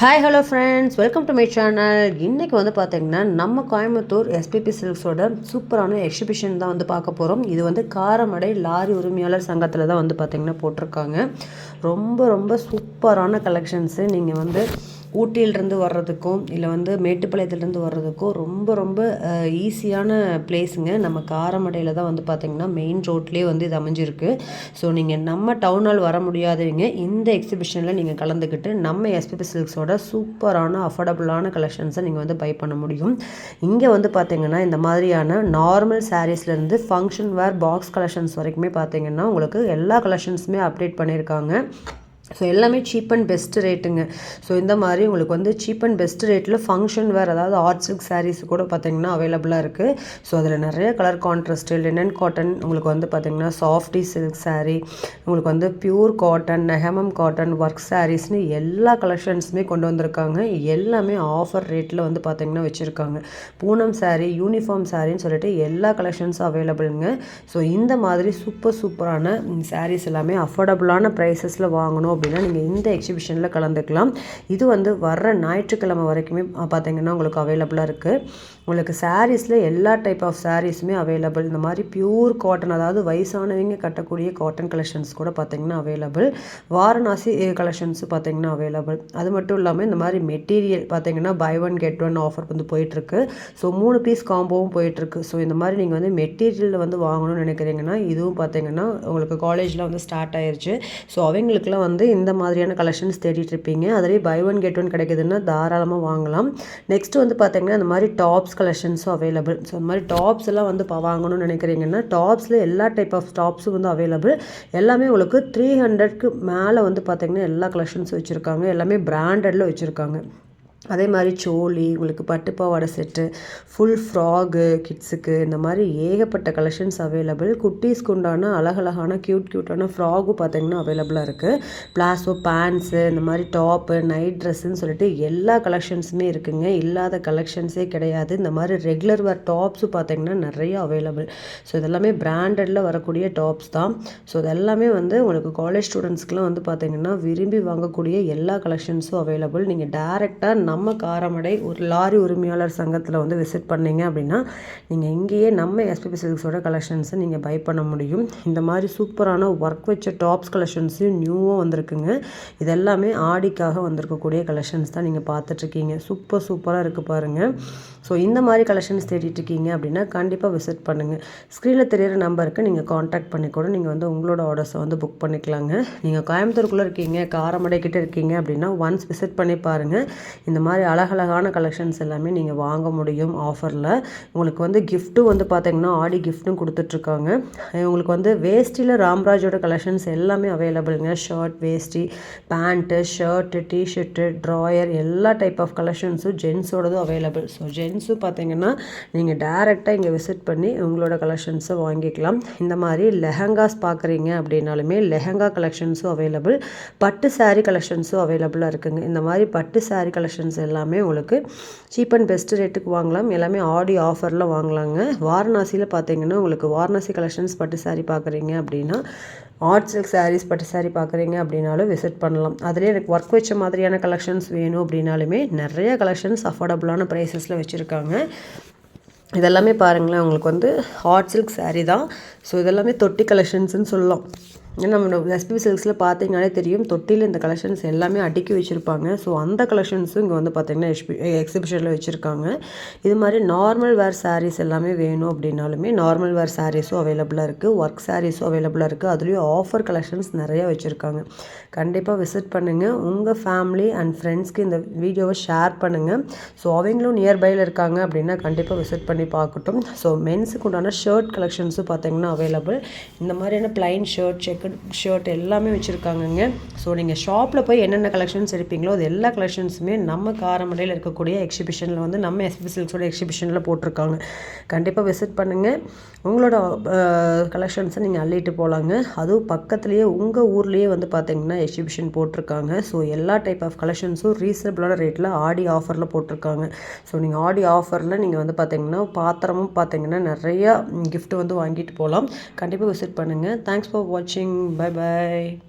Hi hello friends welcome to my channel இன்றைக்கி வந்து பார்த்தீங்கன்னா நம்ம கோயம்புத்தூர் எஸ்பிபி சில்க்ஸோட சூப்பரான எக்ஸிபிஷன் தான் வந்து பார்க்க போகிறோம் இது வந்து காரமடை லாரி உரிமையாளர் சங்கத்தில் தான் வந்து பார்த்திங்கன்னா போட்டிருக்காங்க. ரொம்ப ரொம்ப சூப்பரான கலெக்ஷன்ஸு நீங்கள் வந்து ஊட்டியிலிருந்து வர்றதுக்கும் இல்லை வந்து மேட்டுப்பாளையத்துலேருந்து வர்றதுக்கும் ரொம்ப ரொம்ப ஈஸியான பிளேஸுங்க நம்ம காரமடையில் தான் வந்து பார்த்திங்கன்னா மெயின் ரோட்லேயே வந்து இது அமைஞ்சிருக்கு. ஸோ நீங்கள் நம்ம டவுனால் வர முடியாதவங்க இந்த எக்ஸிபிஷனில் நீங்கள் கலந்துக்கிட்டு நம்ம எஸ்பிபி சில்க்ஸோட சூப்பரான அஃபோர்டபுளான கலெக்ஷன்ஸை நீங்கள் வந்து பை பண்ண முடியும். இங்கே வந்து பார்த்திங்கன்னா இந்த மாதிரியான நார்மல் சாரீஸ்லேருந்து ஃபங்க்ஷன் வேர் பாக்ஸ் கலெக்ஷன்ஸ் வரைக்குமே பார்த்திங்கன்னா உங்களுக்கு எல்லா கலெக்ஷன்ஸுமே அப்டேட் பண்ணியிருக்காங்க. ஸோ எல்லாமே சீப் அண்ட் பெஸ்ட் ரேட்டுங்க ஸோ இந்த மாதிரி உங்களுக்கு வந்து சீப் அண்ட் பெஸ்ட் ரேட்டில் ஃபங்க்ஷன் வேறு அதாவது ஆர்ட் சில்க் சாரீஸ் கூட பார்த்தீங்கன்னா அவைலபிளாக இருக்குது ஸோ அதில் நிறைய கலர் கான்ட்ராஸ்ட்டு லினன் காட்டன் உங்களுக்கு வந்து பார்த்திங்கன்னா சாஃப்டி சில்க் சாரீ உங்களுக்கு வந்து பியூர் காட்டன் நெஹமம் காட்டன் ஒர்க் சாரீஸ்னு எல்லா கலெக்ஷன்ஸுமே கொண்டு வந்திருக்காங்க. எல்லாமே ஆஃபர் ரேட்டில் வந்து பார்த்திங்கன்னா வச்சுருக்காங்க. பூனம் சாரீ யூனிஃபார்ம் சாரின்னு சொல்லிட்டு எல்லா கலெக்ஷன்ஸும் அவைலபிளுங்க ஸோ இந்த மாதிரி சூப்பர் சூப்பரான சாரீஸ் எல்லாமே அஃபோர்டபுளான ப்ரைஸஸில் வாங்கணும் அப்படின்னா நீங்கள் இந்த எக்ஸிபிஷனில் கலந்துக்கலாம். இது வந்து வர்ற ஞாயிற்றுக்கிழமை வரைக்குமே பார்த்தீங்கன்னா உங்களுக்கு அவைலபிளாக இருக்குது உங்களுக்கு சாரீஸில் எல்லா டைப் ஆஃப் சாரீஸுமே அவைலபிள் இந்த மாதிரி பியூர் காட்டன் அதாவது வயசானவங்க கட்டக்கூடிய காட்டன் கலெக்ஷன்ஸ் கூட பார்த்திங்கன்னா அவைலபிள் வாரணாசி கலெக்ஷன்ஸ் பார்த்திங்கன்னா அவைலபிள் அது மட்டும் இல்லாமல் இந்த மாதிரி மெட்டீரியல் பார்த்திங்கன்னா buy one get one offer வந்து போயிட்டுருக்கு. ஸோ மூணு பீஸ் காம்போவும் போயிட்டுருக்கு. ஸோ இந்த மாதிரி நீங்கள் வந்து மெட்டீரியலில் வந்து வாங்கணும்னு நினைக்கிறீங்கன்னா இதுவும் பார்த்திங்கன்னா உங்களுக்கு காலேஜில் வந்து ஸ்டார்ட் ஆயிடுச்சு ஸோ அவங்களுக்குலாம் வந்து இந்த மாதிரியான கலெக்ஷன்ஸ் தேடிட்டு இருப்பீங்க அதிலே பை ஒன் கெட் ஒன் கிடைக்குதுன்னா தாராளமாக வாங்கலாம். நெக்ஸ்ட் வந்து பார்த்தீங்கன்னா இந்த மாதிரி டாப்ஸ் கலெக்ஷன்ஸும் அவைலபிள் ஸோ இந்த மாதிரி டாப்ஸ் எல்லாம் வந்து வாங்கணும்னு நினைக்கிறீங்கன்னா டாப்ஸில் எல்லா டைப் ஆஃப் டாப்ஸும் வந்து அவைலபிள் எல்லாமே உங்களுக்கு த்ரீ ஹண்ட்ரட்க்கு மேலே வந்து பார்த்தீங்கன்னா எல்லா கலெக்ஷன்ஸும் வச்சுருக்காங்க. எல்லாமே பிராண்டடில் வச்சுருக்காங்க. அதே மாதிரி சோழி உங்களுக்கு பட்டுப்பாவாடை செட்டு ஃபுல் ஃப்ராகு கிட்ஸுக்கு இந்த மாதிரி ஏகப்பட்ட கலெக்ஷன்ஸ் அவைலபிள் குட்டீஸ்க்கு உண்டான அழகழகான க்யூட் க்யூட்டான ஃப்ராகும் பார்த்திங்கன்னா அவைலபிளாக இருக்குது பிளாஸோ பேண்ட்ஸு இந்த மாதிரி டாப்பு நைட் ட்ரெஸ்ஸுன்னு சொல்லிட்டு எல்லா கலெக்ஷன்ஸுமே இருக்குங்க. இல்லாத கலெக்ஷன்ஸே கிடையாது. இந்த மாதிரி ரெகுலர் வேர் டாப்ஸும் பார்த்தீங்கன்னா நிறைய அவைலபிள் ஸோ இதெல்லாமே பிராண்டடில் வரக்கூடிய டாப்ஸ் தான். ஸோ இதெல்லாமே வந்து உங்களுக்கு காலேஜ் ஸ்டூடெண்ட்ஸ்க்குலாம் வந்து பார்த்திங்கன்னா விரும்பி வாங்கக்கூடிய எல்லா கலெக்ஷன்ஸும் அவைலபிள் நீங்கள் டேரெக்டாக நம்ம காரமடை ஒரு லாரி உரிமையாளர் சங்கத்தில் வந்து விசிட் பண்ணீங்க அப்படின்னா நீங்கள் இங்கேயே நம்ம எஸ்பிபி சில்க்ஸோட கலெக்ஷன்ஸை நீங்கள் பை பண்ண முடியும். இந்த மாதிரி சூப்பரான ஒர்க் வச்ச டாப்ஸ் கலெக்ஷன்ஸையும் நியூவாக வந்திருக்குங்க. இதெல்லாமே ஆடிக்காக வந்திருக்கக்கூடிய கலெக்ஷன்ஸ் தான் நீங்கள் பார்த்துட்ருக்கீங்க. சூப்பர் சூப்பராக இருக்குது பாருங்கள் ஸோ இந்த மாதிரி கலெக்ஷன்ஸ் தேடிட்டுருக்கீங்க அப்படின்னா கண்டிப்பாக விசிட் பண்ணுங்கள் ஸ்க்ரீனில் தெரியிற நம்பருக்கு நீங்கள் காண்டாக்ட் பண்ணி கூட நீங்கள் வந்து உங்களோட ஆர்டர்ஸை வந்து புக் பண்ணிக்கலாங்க. நீங்கள் கோயம்புத்தூருக்குள்ளே இருக்கீங்க காரமடை கிட்டே இருக்கீங்க அப்படின்னா ஒன்ஸ் விசிட் பண்ணி பாருங்கள் இந்த இந்த மாதிரி அழகழகான கலெக்ஷன்ஸ் எல்லாமே நீங்கள் வாங்க முடியும் ஆஃபரில் உங்களுக்கு வந்து கிஃப்ட்டும் வந்து பார்த்தீங்கன்னா ஆடி கிஃப்ட்டும் கொடுத்துட்ருக்காங்க. உங்களுக்கு வந்து வேஸ்டியில் ராம்ராஜோட கலெக்ஷன்ஸ் எல்லாமே அவைலபிளுங்க shirt veshti pant shirt T-shirt drawer எல்லா டைப் ஆஃப் கலெக்ஷன்ஸும் ஜென்ஸோடதும் அவைலபிள் ஸோ ஜென்ஸும் பார்த்தீங்கன்னா நீங்கள் டேரெக்டாக இங்கே விசிட் பண்ணி உங்களோட கலெக்ஷன்ஸை வாங்கிக்கலாம். இந்த மாதிரி லெஹங்காஸ் பார்க்குறீங்க அப்படின்னாலுமே லெஹங்கா கலெக்ஷன்ஸும் அவைலபிள் பட்டு சாரீ கலெக்ஷன்ஸும் அவைலபிளாக இருக்குங்க. இந்த மாதிரி பட்டு சாரீ கலெக்ஷன்ஸ் கலெக்ஷன்ஸ் எல்லாமே உங்களுக்கு சீப் அண்ட் பெஸ்ட் ரேட்டுக்கு வாங்கலாம். எல்லாமே ஆடி ஆஃபரில் வாங்கலாங்க. வாரணாசியில் பார்த்தீங்கன்னா உங்களுக்கு வாரணாசி கலெக்ஷன்ஸ் பட்டு சாரீ பார்க்குறீங்க அப்படின்னா ஆர்ட் சில்க் சாரீஸ் பட்டு சாரீ பார்க்குறீங்க அப்படின்னாலும் விசிட் பண்ணலாம். அதிலே எனக்கு ஒர்க் வச்ச மாதிரியான கலெக்ஷன்ஸ் வேணும் அப்படின்னாலுமே நிறைய கலெக்ஷன்ஸ் அஃபோர்டபுளான ப்ரைஸஸில் வச்சுருக்காங்க. இதெல்லாமே பாருங்களேன் உங்களுக்கு வந்து ஹாட் சில்க் சாரீ தான். ஸோ இதெல்லாமே தொட்டி கலெக்ஷன்ஸ்னு சொல்லலாம். நம்ம எஸ்பி சில்க்ஸில் பார்த்தீங்கனாலே தெரியும் தொட்டியில் இந்த கலெக்ஷன்ஸ் எல்லாமே அடுக்கி வச்சுருப்பாங்க. ஸோ அந்த கலெக்ஷன்ஸும் இங்கே வந்து பார்த்திங்கன்னா எஸ்பி எக்ஸிபிஷனில் eh, வச்சுருக்காங்க. இது மாதிரி நார்மல் வேர் சாரீஸ் எல்லாமே வேணும் அப்படின்னாலுமே நார்மல் வேர் சாரீஸும் அவைலபிளாக இருக்குது ஒர்க் சாரீஸும் அவைலபிளாக இருக்குது அதுலேயும் ஆஃபர் கலெக்ஷன்ஸ் நிறையா வச்சுருக்காங்க. கண்டிப்பாக விசிட் பண்ணுங்கள் உங்கள் ஃபேமிலி அண்ட் ஃப்ரெண்ட்ஸ்க்கு இந்த வீடியோவை ஷேர் பண்ணுங்கள் ஸோ அவங்களும் நியர்பையில் இருக்காங்க அப்படின்னா கண்டிப்பாக விசிட் பண்ணி பார்க்கட்டும். ஸோ மென்ஸுக்கு உண்டான ஷர்ட் கலெக்ஷன்ஸும் பார்த்திங்கன்னா அவைலபிள் இந்த மாதிரியான ப்ளைன் ஷர்ட் செக் ஷர்ட் எல்லாமே வச்சுருக்காங்கங்க. ஸோ நீங்கள் ஷாப்பில் போய் என்னென்ன கலெக்ஷன்ஸ் எடுப்பீங்களோ அது எல்லா கலெக்ஷன்ஸுமே நம்ம காரமடையில் இருக்கக்கூடிய எக்ஸிபிஷனில் வந்து நம்ம எஸ்பி சில்க்ஸோட எக்ஸிபிஷனில் போட்டிருக்காங்க. கண்டிப்பாக விசிட் பண்ணுங்கள் உங்களோட கலெக்ஷன்ஸை நீங்கள் அள்ளிட்டு போகலாங்க அதுவும் பக்கத்துலேயே உங்கள் ஊர்லேயே வந்து பார்த்தீங்கன்னா எக்ஸிபிஷன் போட்டிருக்காங்க. ஸோ எல்லா டைப் ஆஃப் கலெக்ஷன்ஸும் ரீசனபிளான ரேட்டில் ஆடி ஆஃபரில் போட்டிருக்காங்க. ஸோ நீங்கள் ஆடி ஆஃபரில் நீங்கள் வந்து பார்த்தீங்கன்னா பாத்திரமும் பார்த்தீங்கன்னா நிறையா கிஃப்ட் வந்து வாங்கிட்டு போகலாம் கண்டிப்பாக விசிட் பண்ணுங்கள் தேங்க்ஸ் ஃபார் வாட்சிங் Bye bye.